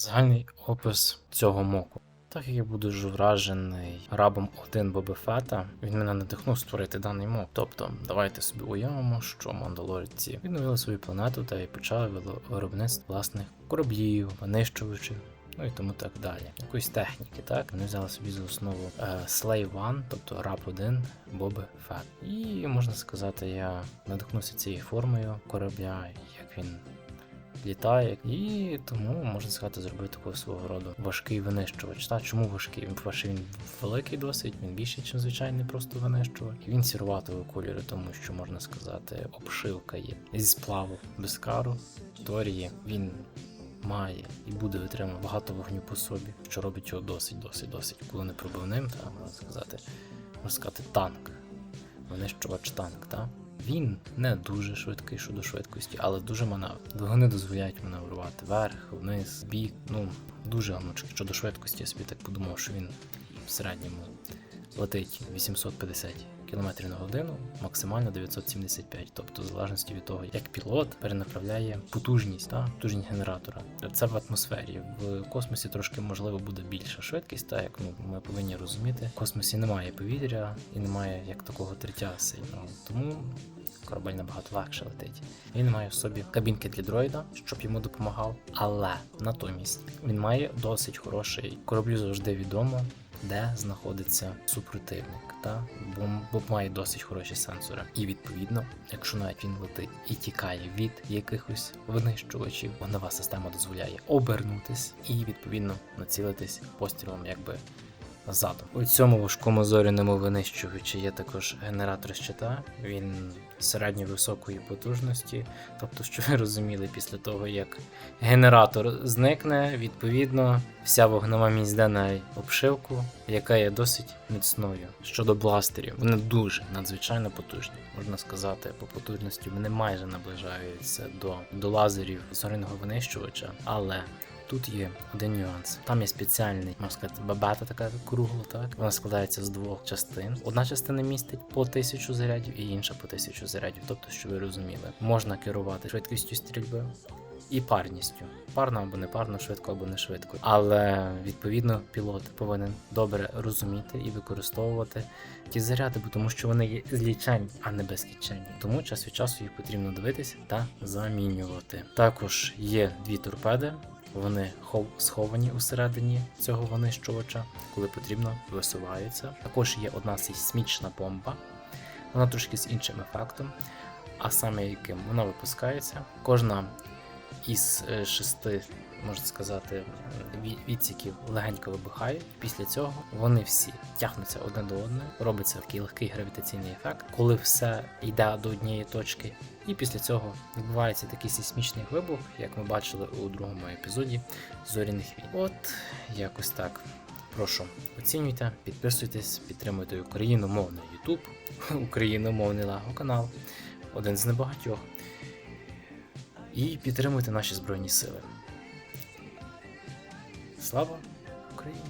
Загальний опис цього моку. Так як я буду дуже вражений рабом 1 Боба Фета, він мене надихнув створити даний мок. Тобто, давайте собі уявимо, що мандалорці відновили свою планету та й почали виробництво власних кораблів, винищувачів. Ну і тому так далі. Якоїсь техніки, так? Вони взяли собі за основу е, Slave 1, тобто раб 1 Боби Фет. І можна сказати, я надихнувся цією формою корабля, як він літає, і тому можна сказати, зробити такого свого роду важкий винищувач. Та чому важкий? Він, по-перше, він великий досить, він більший, ніж звичайний просто винищувач. Він сіруватого кольору, тому що можна сказати, обшивка є зі сплаву без кару. Торії він має і буде витримувати багато вогню по собі, що робить його досить, досить, досить коли не пробивним, та можна сказати, можна сказати, танк. Винищувач танк, та? Він не дуже швидкий щодо швидкості, але дуже маневр. Двигуни дозволяють маневрувати вверх, вниз, бік. Ну, дуже гнучкий. Щодо швидкості, я собі так подумав, що він в середньому летить 850 км на годину, максимально 975. Тобто, в залежності від того, як пілот перенаправляє потужність та потужність генератора. Це в атмосфері. В космосі трошки можливо буде більша швидкість, так як ну, ми повинні розуміти. В космосі немає повітря і немає як такого триття сильного. Тому корабель набагато легше летить. Він має в собі кабінки для дроїда, щоб йому допомагав. Але натомість він має досить хороший кораблю завжди відомо. Де знаходиться супротивник, та бо, бо має досить хороші сенсори. І відповідно, якщо навіть він летить і тікає від якихось винищувачів, вогнева система дозволяє обернутись і відповідно націлитись пострілом, якби ззаду. У цьому важкому зоряному винищувачі є також генератор щита. Він середньо-високої потужності. Тобто, що ви розуміли, після того як генератор зникне, відповідно, вся вогнева мізда на обшивку, яка є досить міцною. Щодо бластерів, вони дуже надзвичайно потужні. Можна сказати, по потужності вони майже наближаються до, до лазерів зоряного винищувача, але Тут є один нюанс. Там є спеціальний, можна сказати, бабета така кругла, так? Вона складається з двох частин. Одна частина містить по тисячу зарядів, і інша по тисячу зарядів. Тобто, що ви розуміли, можна керувати швидкістю стрільби і парністю. Парно або не парно, швидко або не швидко. Але відповідно пілот повинен добре розуміти і використовувати ті заряди, бо тому що вони є злічені, а не безкінченні. Тому час від часу їх потрібно дивитися та замінювати. Також є дві торпеди. Вони сховані усередині цього винищувача, коли потрібно, висуваються. Також є одна сейсмічна бомба, вона трошки з іншим ефектом, а саме яким вона випускається. Кожна із е, шести, можна сказати, відсіків легенько вибухає. Після цього вони всі тягнуться одне до одного, робиться такий легкий гравітаційний ефект, коли все йде до однієї точки. І після цього відбувається такий сейсмічний вибух, як ми бачили у другому епізоді зоряних війн. От якось так. Прошу, оцінюйте, підписуйтесь, підтримуйте україномовний YouTube, україномовний Лего канал, один з небагатьох. І підтримуйте наші Збройні Сили. Слава Україні!